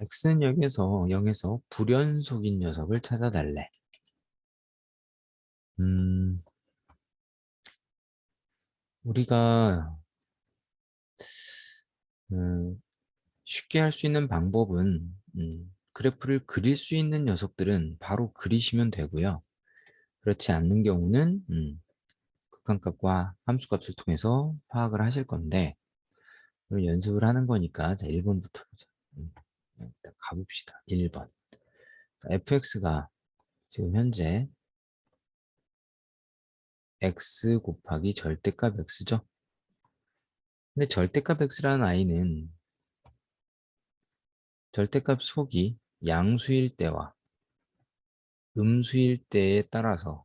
x는 여기에서 0에서 불연속인 녀석을 찾아달래. 음, 우리가 음, 쉽게 할 수 있는 방법은 음, 그래프를 그릴 수 있는 녀석들은 바로 그리시면 되고요. 그렇지 않는 경우는 음, 극한값과 함수값을 통해서 파악을 하실 건데 연습을 하는 거니까 자 1번부터 보자. 음, 일단 가봅시다. 1번 fx가 지금 현재 x 곱하기 절대값 x죠. 근데 절대값 x라는 i는 절대값 속이 양수일 때와 음수일 때에 따라서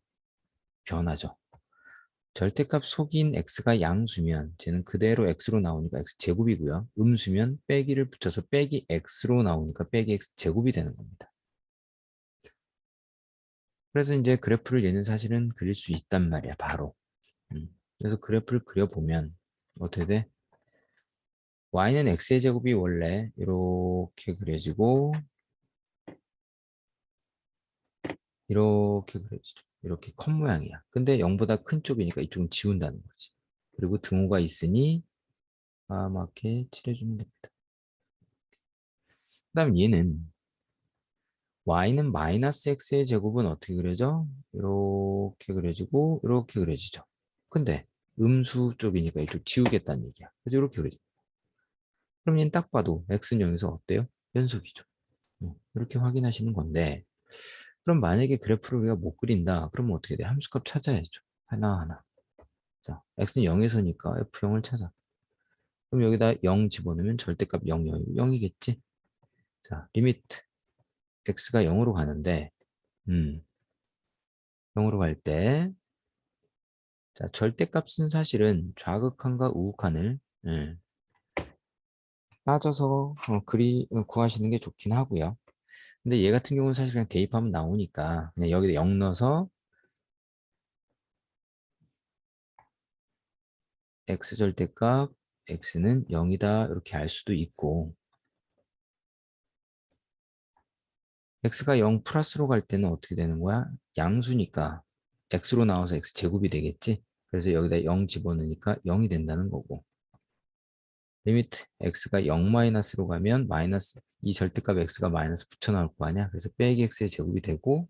변하죠. 절대값 속인 x가 양수면 쟤는 그대로 x로 나오니까 x제곱이고요. 음수면 빼기를 붙여서 빼기 x로 나오니까 빼기 x제곱이 되는 겁니다. 그래서 이제 그래프를 얘는 사실은 그릴 수 있단 말이야, 바로. 음. 그래서 그래프를 그려보면 어떻게 돼? y는 x의 제곱이 원래 이렇게 그려지고 이렇게 그려지죠. 이렇게 컷 모양이야. 근데 0보다 큰 쪽이니까 이쪽은 지운다는 거지. 그리고 등호가 있으니 까맣게 칠해주면 됩니다. 그 다음 얘는 y는 마이너스 x의 제곱은 어떻게 그려져? 이렇게 그려지고 이렇게 그려지죠. 근데 음수 쪽이니까 이쪽 지우겠다는 얘기야. 그래서 이렇게 그려져. 그럼 얘는 딱 봐도 x는 0에서 어때요? 연속이죠. 이렇게 확인하시는 건데 그럼 만약에 그래프를 우리가 못 그린다. 그러면 어떻게 돼? 함수값 찾아야죠. 하나하나. 자, x는 0에서니까 f0을 찾아. 그럼 여기다 0 집어넣으면 절대값 0, 0, 0이겠지? 자, 리미트. x가 0으로 가는데, 음, 0으로 갈 때, 자, 절대값은 사실은 좌극한과 우극한을 예, 따져서 어, 그리 어, 구하시는 게 좋긴 하고요. 근데 얘 같은 경우는 사실 그냥 대입하면 나오니까 그냥 여기다 0 넣어서 x 절대값 x는 0이다 이렇게 알 수도 있고 x가 0 플러스로 갈 때는 어떻게 되는 거야? 양수니까 x로 나와서 x 제곱이 되겠지? 그래서 여기다 0 집어넣으니까 0이 된다는 거고 리미트 x가 0 마이너스로 가면 마이너스 이 절대값 x가 마이너스 붙여 나올 거 아니야. 그래서 빼기 x의 제곱이 되고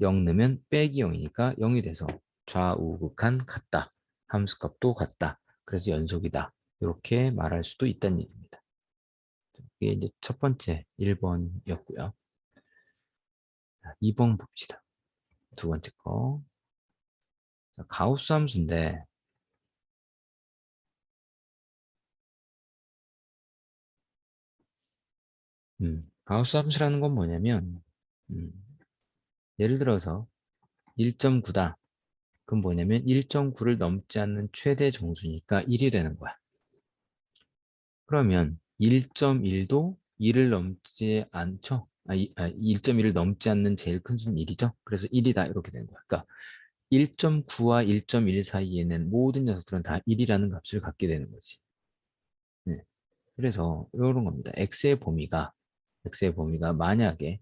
0 넣으면 빼기 0이니까 0이 돼서 좌우극한 같다. 함수값도 같다. 그래서 연속이다. 이렇게 말할 수도 있다는 얘기입니다. 이게 이제 첫 번째 1번이었고요. 2번 봅시다. 두 번째 거. 가우스 함수인데 음, 가우스 함수라는 건 뭐냐면 음, 예를 들어서 1.9다. 그럼 뭐냐면 1.9를 넘지 않는 최대 정수니까 1이 되는 거야. 그러면 1.1도 1을 넘지 않죠? 아, 아, 1.1을 넘지 않는 제일 큰 수는 1이죠? 그래서 1이다 이렇게 되는 거야. 그러니까 1.9와 1.1 사이에는 모든 녀석들은 다 1이라는 값을 갖게 되는 거지. 네. 그래서 이런 겁니다. x의 범위가 x의 범위가 만약에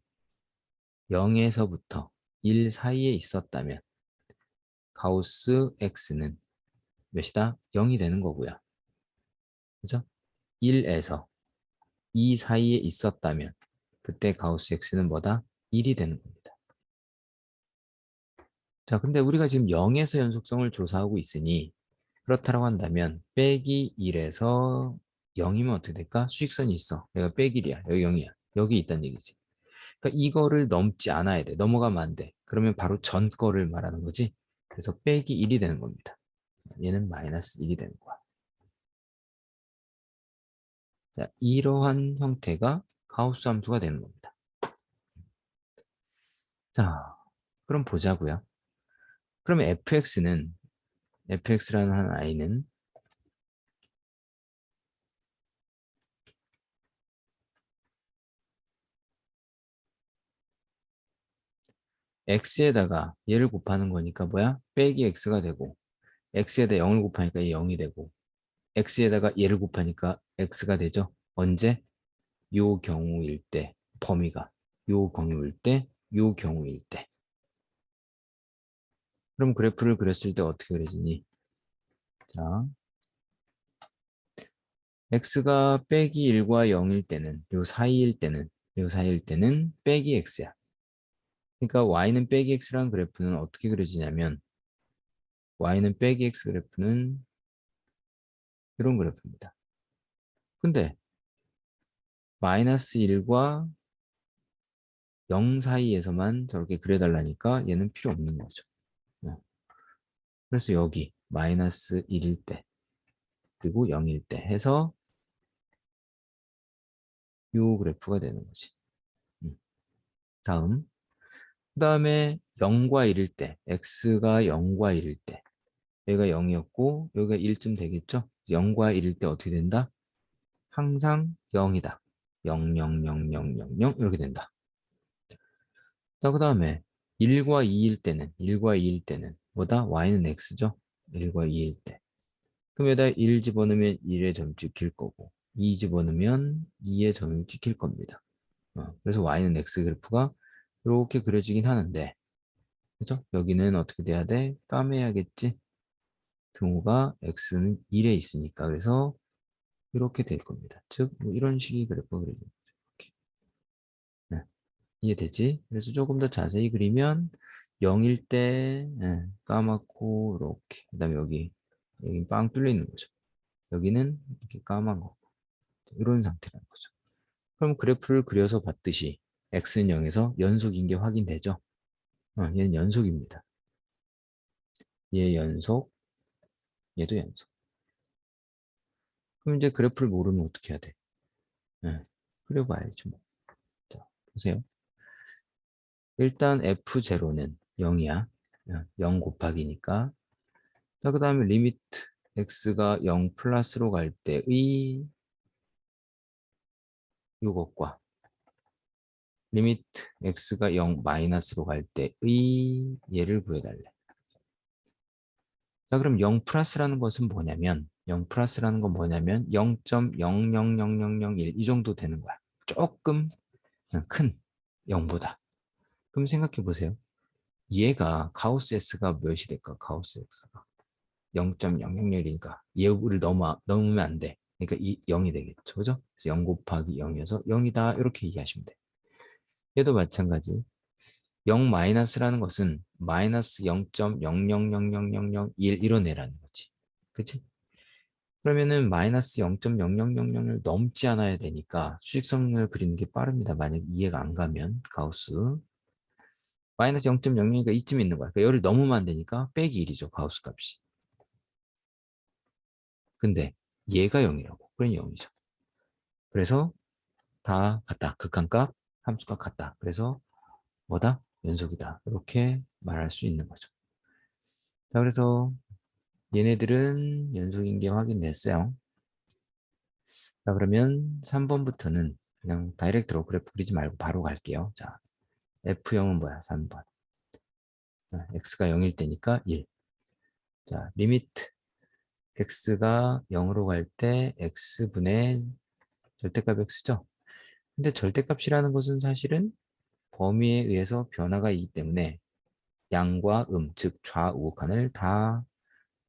0에서부터 1 사이에 있었다면 가우스 x는 몇이다? 0이 되는 거고요. 그죠? 1에서 2 사이에 있었다면 그때 가우스 x는 뭐다? 1이 되는 겁니다. 자, 근데 우리가 지금 0에서 연속성을 조사하고 있으니 그렇다고 한다면 빼기 1에서 0이면 어떻게 될까? 수직선이 있어. 여기가 빼기 1이야. 여기 0이야. 여기 있다는 얘기지. 그러니까 이거를 넘지 않아야 돼. 넘어가면 안 돼. 그러면 바로 전 거를 말하는 거지. 그래서 빼기 1이 되는 겁니다. 얘는 마이너스 1이 되는 거야. 자, 이러한 형태가 가우스 함수가 되는 겁니다. 자, 그럼 보자고요. 그러면 fx는 fx라는 한 i는 x에다가 얘를 곱하는 거니까 뭐야? 빼기 x가 되고 x에다 0을 곱하니까 0이 되고 x에다가 얘를 곱하니까 x가 되죠. 언제? 요 경우일 때 범위가 요 경우일 때 요 경우일 때 그럼 그래프를 그렸을 때 어떻게 그려지니? 자, x가 빼기 1과 0일 때는 요 사이일 때는 요 사이일 때는 빼기 x야. 그러니까 y는 빼기 x라는 그래프는 어떻게 그려지냐면 y는 빼기 x 그래프는 이런 그래프입니다. 근데 마이너스 1과 0 사이에서만 저렇게 그려달라니까 얘는 필요 없는 거죠. 네. 그래서 여기 마이너스 1일 때 그리고 0일 때 해서 이 그래프가 되는 거지. 음. 다음 그 다음에 0과 1일 때 x가 0과 1일 때 얘가 0이었고 여기가 1쯤 되겠죠? 0과 1일 때 어떻게 된다? 항상 0이다. 0, 0, 0, 0, 0, 0 이렇게 된다. 자, 그 다음에 1과 2일 때는 1과 2일 때는 뭐다? y는 x죠? 1과 2일 때. 그럼 여기다 1 집어넣으면 1의 점 찍힐 거고 2 집어넣으면 2의 점을 찍힐 겁니다. 어, 그래서 y는 x 그래프가 이렇게 그려지긴 하는데 그죠? 여기는 어떻게 돼야 돼? 까매야겠지? 등호가 x는 1에 있으니까 그래서 이렇게 될 겁니다. 즉, 뭐 이런 식의 그래프가 그려져요. 네. 이해되지? 그래서 조금 더 자세히 그리면 0일 때 네, 까맣고 이렇게 그 다음에 여기 여기 빵 뚫려 있는 거죠. 여기는 이렇게 까만 거 이런 상태라는 거죠. 그럼 그래프를 그려서 봤듯이 x는 0에서 연속인 게 확인되죠? 어, 얘는 연속입니다. 얘 연속, 얘도 연속. 그럼 이제 그래프를 모르면 어떻게 해야 돼? 네, 그려봐야죠. 뭐. 자, 보세요. 일단 F0는 0이야. 0 곱하기니까. 자, 그 다음에 리미트 x가 0 플러스로 갈 때의 이것과 리미트 x가 0 마이너스로 갈 때의 얘를 구해달래. 자, 그럼 0 플러스라는 것은 뭐냐면 0 플러스라는 건 뭐냐면 0.000001 이 정도 되는 거야. 조금 큰 0보다. 그럼 생각해 보세요. 얘가 가우스 S가 몇이 될까? 가우스 X가 0.000이니까 얘를 넘어, 넘으면 안 돼. 그러니까 이 0이 되겠죠. 그죠? 그래서 0 곱하기 0이어서 0이다. 이렇게 이해하시면 돼. 얘도 마찬가지. 0 마이너스라는 것은 마이너스 0.000001 이런 애라는 거지. 그치? 그러면은 마이너스 0.0000을 넘지 않아야 되니까 수직선을 그리는 게 빠릅니다. 만약 이해가 안 가면 가우스 마이너스 0.00이니까 이쯤에 있는 거야. 그러니까 열을 넘으면 안 되니까 빼기 1이죠. 가우스 값이. 근데 얘가 0이라고. 그럼 0이죠. 그래서 다 같다. 극한값, 함수값 같다. 그래서 뭐다? 연속이다. 이렇게 말할 수 있는 거죠. 자, 그래서 얘네들은 연속인 게 확인됐어요. 자, 그러면 3번부터는 그냥 다이렉트로 그래프 그리지 말고 바로 갈게요. 자, F0은 뭐야? 3번. x가 0일 때니까 1. 자, 리미트 x가 0으로 갈 때 x분의 절대값 x죠. 근데 절대값이라는 것은 사실은 범위에 의해서 변화가 있기 때문에 양과 음, 즉 좌우 칸을 다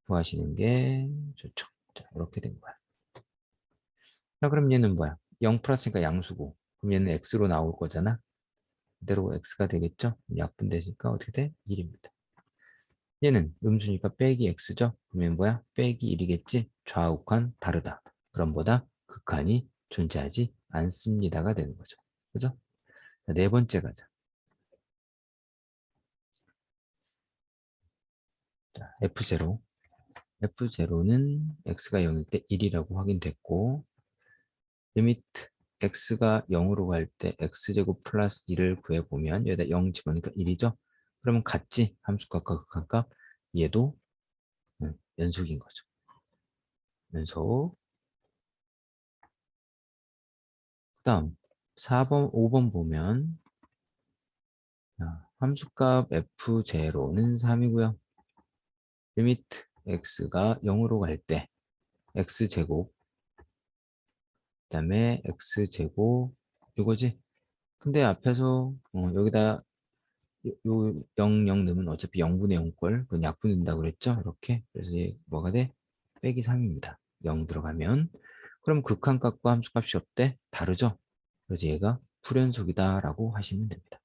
구하시는 게 좋죠. 자, 이렇게 된 거야. 자, 그럼 얘는 뭐야? 0 플러스니까 양수고, 그럼 얘는 x로 나올 거잖아. 그대로 x가 되겠죠? 약분 되니까 어떻게 돼? 1입니다. 얘는 음수니까 빼기 x죠? 그러면 뭐야? 빼기 1이겠지? 좌우칸 다르다. 그럼 보다 극한이 존재하지 않습니다가 되는 거죠. 그죠? 자, 네 번째 가자. 자, F0. F0는 x가 0일 때 1이라고 확인됐고 리미트 x가 0으로 갈 때 x제곱 플러스 1을 구해보면 여기다 0 집어넣으니까 1이죠? 그러면 같지? 함수값과 극한값 얘도 연속인 거죠. 연속 다음 4번, 5번 보면 함수값 f0는 3이고요. 리미트 x가 0으로 갈 때 x제곱 그 다음에 x제곱 이거지. 근데 앞에서 어, 여기다 요, 요 0, 0 넣으면 어차피 0분의 0꼴 그건 약분 된다고 그랬죠? 이렇게 그래서 얘 뭐가 돼? 빼기 3입니다. 0 들어가면 그럼 극한값과 함수값이 어때? 다르죠? 그래서 얘가 불연속이다 라고 하시면 됩니다.